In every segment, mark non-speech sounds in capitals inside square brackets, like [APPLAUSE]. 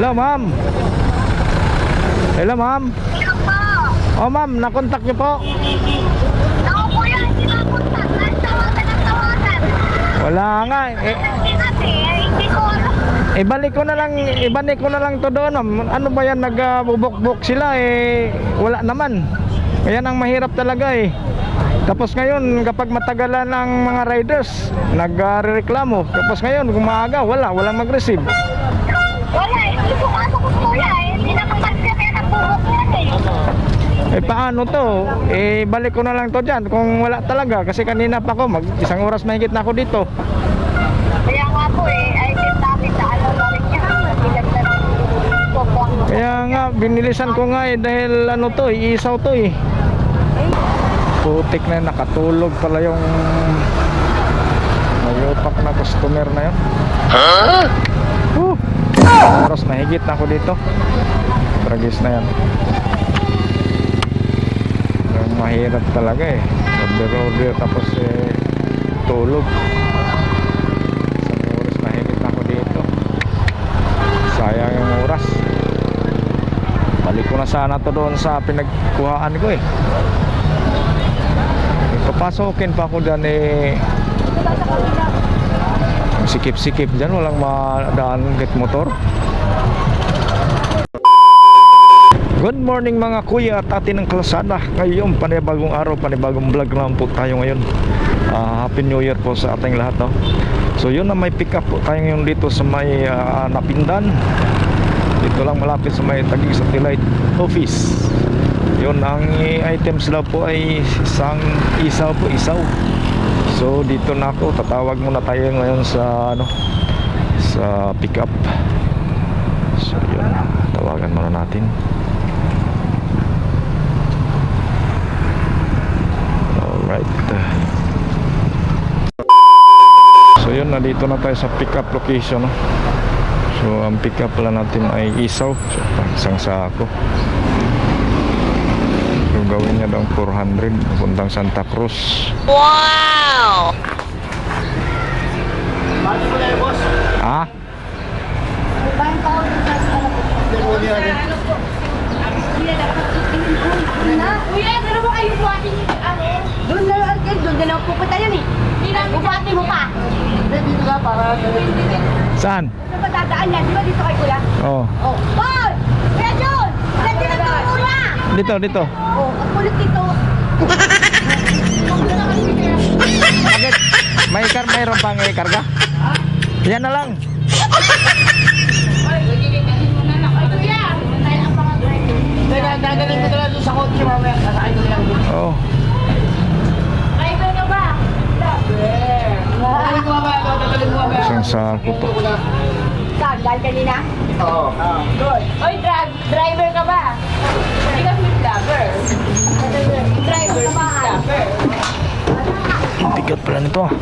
Hello, ma'am. Hello, ma'am. Hello po. Oh, ma'am, nakontak niyo po. Ako po yan, hindi. Wala nga. Eh, kasi, eh, hindi ko alam. ibalik ko na lang, ibalik ko na lang to doon. ma'am. Ano ba yan, nagbubok-bok sila eh. Wala naman. Kaya ang mahirap talaga eh. Tapos ngayon, kapag matagalan ng mga riders, nagreklamo. Tapos ngayon, kung maaga, wala, walang mag-receive. Wala, eh, hindi pumasok ko kuya eh. Hindi naman kasi kami nagbubok yan eh. Eh paano to? Eh balik ko na lang to dyan kung wala talaga kasi kanina pa ako mag isang oras mahigit na ako dito. Kaya nga po eh, ay din namin na alam na rin niya. Na bubok. Kaya nga binilisan ko nga eh dahil ano to, eh, isaw to eh. Putik na nakatulog pala yung mayupak na customer na yun. Huh? Oras mahigit na ako dito. Tragis na yan. Yung mahirap talaga eh. Order order tapos eh tulog. Oras mahigit na ako dito. Sayang yung oras. Balik ko na sana to doon sa pinagkuhaan ko eh. Papasokin pa ako dyan eh. Sikip-sikip dyan, walang madaan git motor. Good morning mga kuya at ate ng kalsada. Ngayon panibagong araw, panibagong vlog naman po tayo ngayon. Ah, Happy New Year po sa ating lahat no? So yun na may pick up po tayo ngayon dito sa may ah, Napindan. Dito lang malapit sa may Taguig Satellite Office. Yun ang items daw po ay isang isaw po isaw So dito na ako tatawag muna tayo ngayon sa ano sa pick up So yun tawagan muna natin Alright. So yun, nandito na tayo sa pick up location. So ang pick up natin ay isaw. So, isang sako. So gawin niya daw 400 puntang Santa Cruz. Wow! Ah? Kuya, gano'n mo kayo buhati niyo ano? Doon na lang, doon na lang pupunta yan eh. Bubati mo pa. Saan? Ano ba dadaan yan? Di ba dito kay kuya? Oh. Oh. Paul! Kuya na po kuya! Dito, dito. Oh, ang kulit dito. [LAUGHS] Bakit? May kar mayroon pang ikarga? Yan na lang. Gagaling ko talaga doon sa kotse mamaya. Sasakay ko lang. Oh. Driver ka ba? Gagaling ko mamaya. Gagaling ko mamaya. Isang sako to. Saan? Dahil kanina? Oo. Oy, drag driver ka ba? Hindi ka food lover. Driver ka ba? Ang bigat pala nito. ah.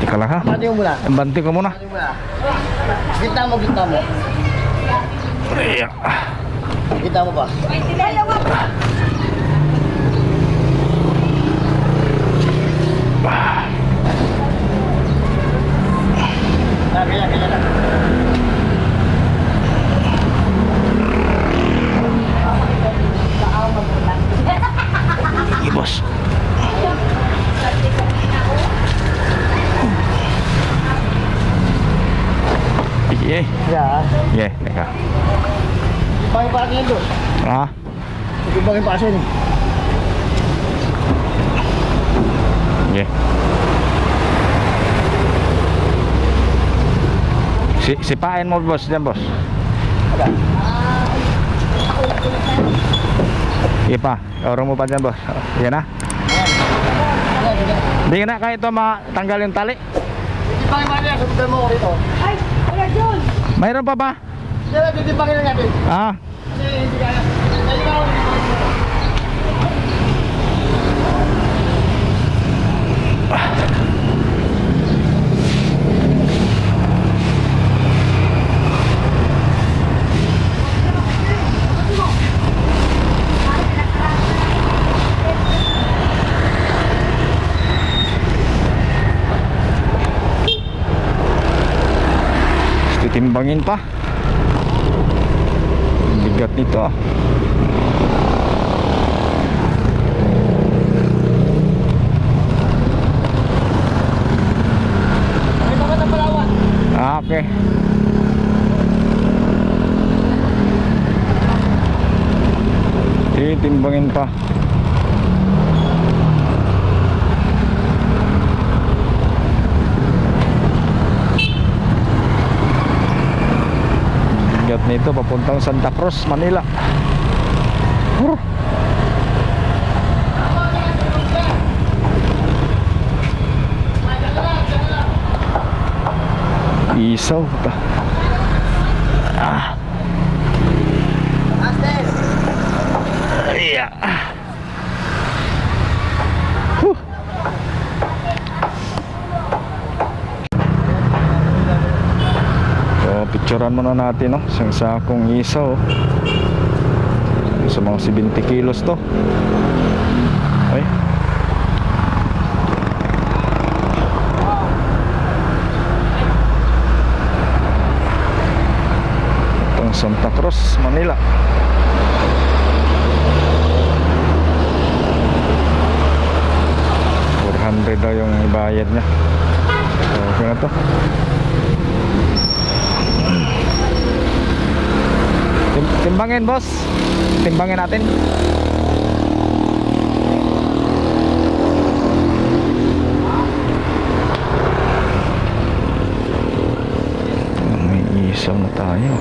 Teka lang ha. Pati mo muna. Banti ko muna. Gitna mo, gitna mo. Ayan. Gitna mo pa. Ah, kaya, kaya lang. Sige, boss. Sige. Yeah. Sige, teka. Pangin pa rin doon. Ha? Ibangin pa kasi. Sige. Si sipain mo boss dyan boss. Sige pa. Oro mo pa dyan boss. Sige na. Hindi na kahit ito matanggal yung tali. Ibangin pa rin. Sabitan mo ko rito. Ay, Kuya John! Mayroon pa ba? Kaya, titipangin natin. Ah, Kasi hindi kaya. Kaya ikaw. titimbangin pa. Bigat nito ah. Ah, okay. Titimbangin pa. Nito papuntang Santa Cruz, Manila. Hur. Isaw ta. Ah. Master. Yeah. Picturean muna natin, no? Isang sakong isaw. Sa mga 70 kilos to. Ay. Itong Santa Cruz, Manila. $400 daw yung ibayad niya. So, okay na to. Timbangin, boss. Timbangin natin. May isaw na tayo.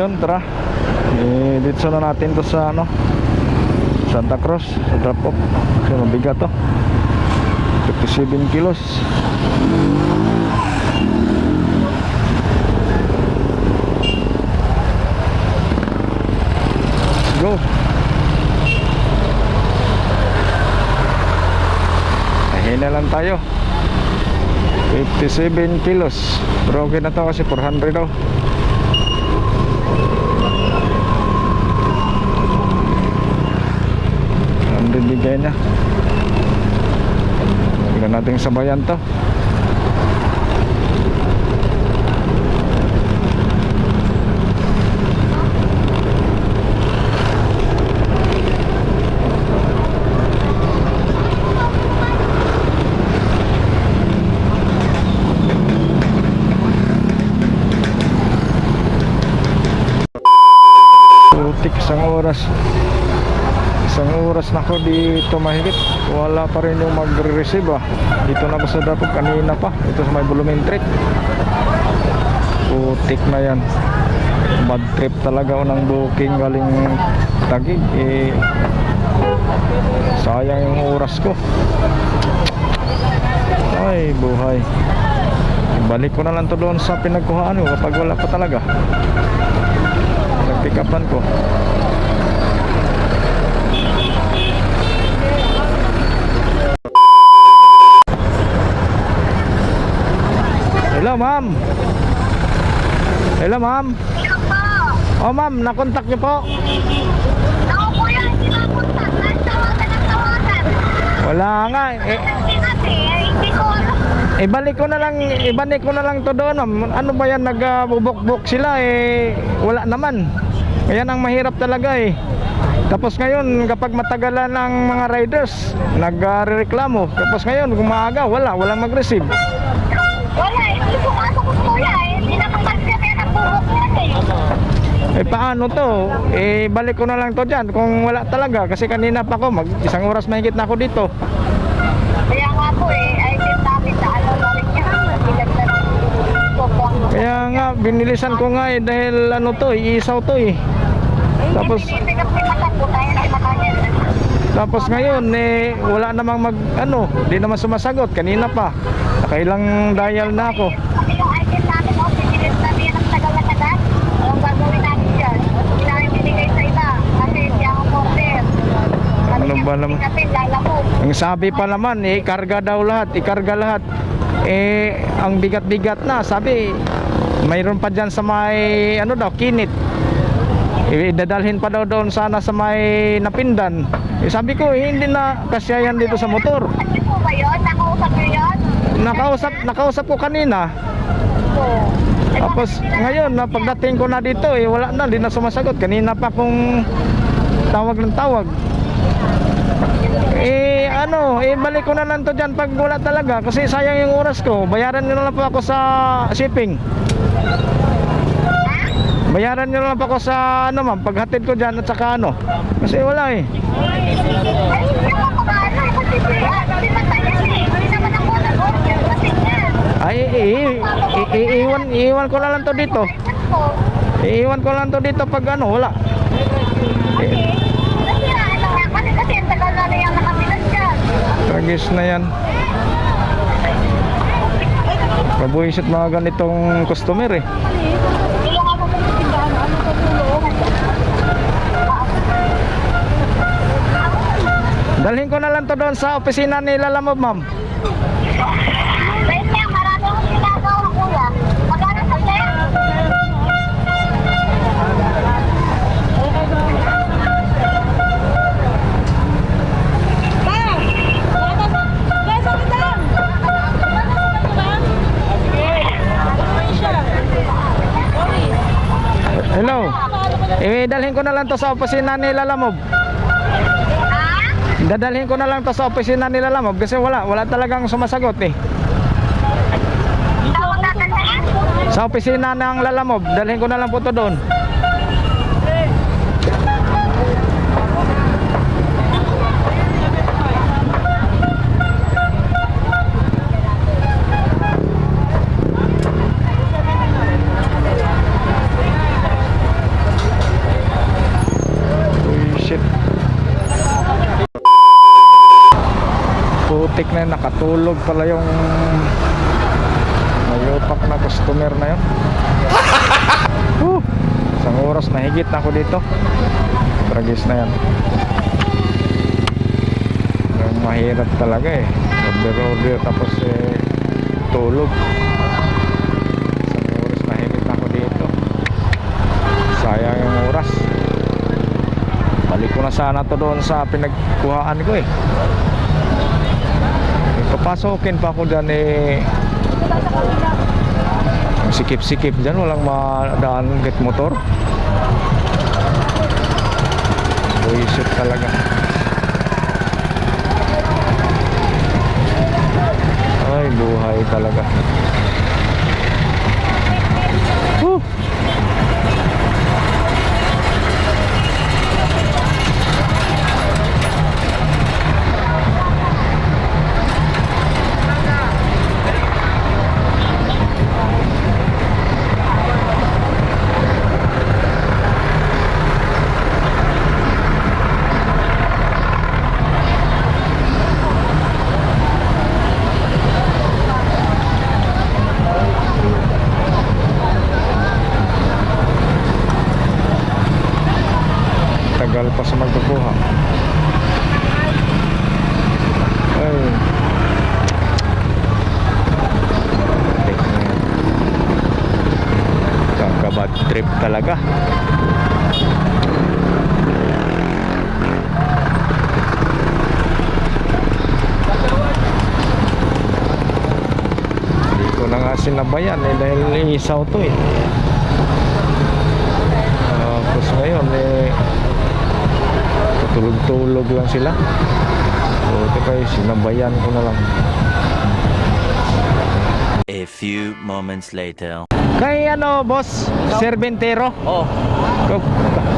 Yun, tara. Dito na natin to sa ano Santa Cruz, sa drop off. Kasi mabigat to. 57 kilos. Let's go. Ahina lang tayo. 57 kilos. Pero okay na to kasi 400 daw. Ang bibigay niya. Tignan natin sabayan to. Putik isang oras isang oras na ako dito mahigit. Wala pa rin yung magre-receive ah. Dito na ako sa dapat kanina pa. Ito sa may volumetric putik na yan. Bad trip talaga ako ng booking galing tagig eh. Sayang yung oras ko. Ay buhay. Balik ko na lang to doon sa pinagkuhaan ko kapag wala pa talaga. Nag-pick upan ko Hello, ma'am. Hello, ma'am. Oh, ma'am, nakontak niyo po. Ako po yan, sinapunta. Tawagan ng tawagan. Wala nga. Eh, Hindi kasi, hindi ko alam. ibalik ko na lang, ibalik ko na lang to doon, ma'am. Ano ba yan, nagbubok-bok sila eh. Wala naman. Yan ang mahirap talaga eh. Tapos ngayon, kapag matagalan ng mga riders, nagreklamo. Tapos ngayon, kung maaga, wala, walang mag-receive. Wala, eh, hindi pumasok ko kuya eh. Hindi naman kasi kaya nabubok yan eh. Eh paano to? Eh balik ko na lang to dyan kung wala talaga kasi kanina pa ako mag isang oras mahigit na ako dito. Kaya nga po eh, ay din namin na ano na rin lang. Kaya nga, binilisan ko nga eh, dahil ano to, eh, isaw to eh. Tapos, tapos ngayon, eh, wala namang mag, ano, di naman sumasagot, kanina pa. Nakailang dial na ako. Yung item namin, oh, pinilit namin yan ng tagal na tagal. Anong gagawin namin dyan? Hindi namin binigay sa iba. Kasi hindi ako order. Sabi Ano niya, ba naman? Ang sabi pa naman, eh, ikarga daw lahat, ikarga lahat. Eh, ang bigat-bigat na, sabi, mayroon pa dyan sa may, ano daw, kinit. Idadalhin pa daw doon sana sa may napindan. Eh, sabi ko, eh, hindi na kasya yan dito sa motor. Ano ba yun? Nakausap yun? Nakausap, ko kanina. Eh, Tapos ngayon, na pagdating ko na dito, eh, wala na, hindi na sumasagot. Kanina pa kung tawag ng tawag. Eh, ano, eh, balik ko na lang to dyan pag wala talaga. Kasi sayang yung oras ko. Bayaran nyo na lang po ako sa shipping. Bayaran nyo na lang po ako sa, ano ma'am, paghatid ko dyan at saka ano. Kasi wala eh. Ay, hindi ako makaano. eh, Kasi sila, hindi man tayo eh. Hindi naman ako nag-order. Kasi yan. Ay, i- i- i- i- iwan, iwan ko na lang to dito. Item ko. Lang to dito pag ano, wala. Kasi, nasiraan na nga. Kasi kasi ang tagal na na yung nakapilas dyan. Tragis na yan. Pabuisit mga ganitong customer eh. Dalhin ko na lang to doon sa opisina ni Lalamove, ma'am. Wait lang, marami akong ginagawa, kuya. Magkano sa sir? Hello. Eh, dalhin ko na lang to sa opisina ni Lalamove. Ha? Dadalhin ko na lang to sa opisina ni Lalamove kasi wala, wala talagang sumasagot eh. Sa opisina ng Lalamove, dalhin ko na lang po to doon. Na yun, nakatulog pala yung mayupak na customer na yun. [LAUGHS] Whew! Isang oras na higit na ako dito. Tragis na yan. Yung mahirap talaga eh. Order order tapos eh tulog. Isang oras na higit na ako dito. Sayang yung oras. Balik ko na sana to doon sa pinagkuhaan ko eh. Papasokin pa ako dyan eh. Sikip-sikip dyan walang madaan git motor. Buisit talaga. Ay buhay talaga. Whew. tagal pa sa magkukuha ay Tek na yan. kakabad trip talaga nga sinabayan eh dahil isaw to eh tapos ngayon eh tulog-tulog lang sila buti kayo sinabayan ko na lang A few moments later. kay ano boss Serventero Oh.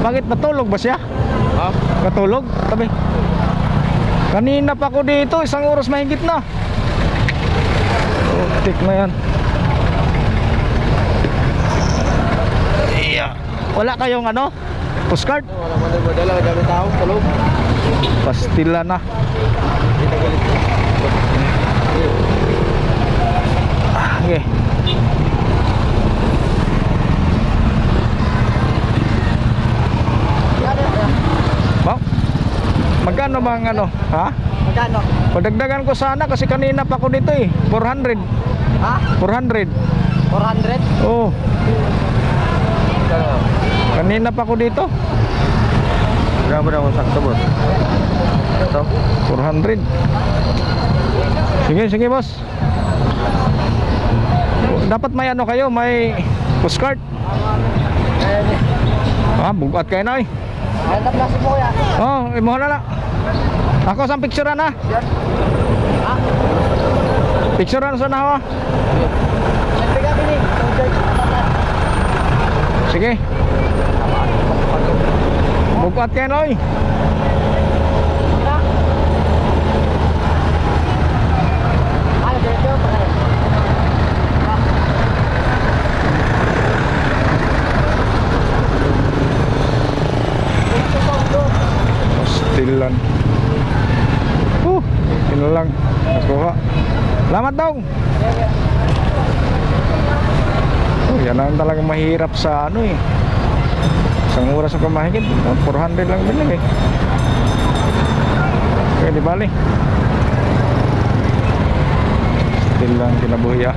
Bakit natulog ba siya? Ha? Katulog? Tabi kanina pa ako dito isang oras mahigit na Tik na yan Wala kayong ano? Postcard? Wala mo na madala, dami tao, tulog. Pastila na. Ah, okay. Ba? Magkano bang ano? Ha? Magkano? Padagdagan ko sana kasi kanina pa ako dito eh. 400. Ha? 400. 400? Oh, kanina pa ako dito. Grabe na akong sakto, boss. Ito? 400. Sige, sige boss. Dapat may ano kayo, may postcard. Ah, bugat kayo na eh. Ay, tapos mo kuya. Oh, imo na na. Ako sa picture na. Picture na sa na ha. Siyempre kami ni. Sige. Eh. Ano, dito? Pastilan. Uh, yun lang. Nakuha. Salamat daw. Oh, yan ang talagang mahirap sa ano eh. Isang oras ako mahigit. Oh, 400 lang binili. Kaya di bali. Still lang kinabuhi ah.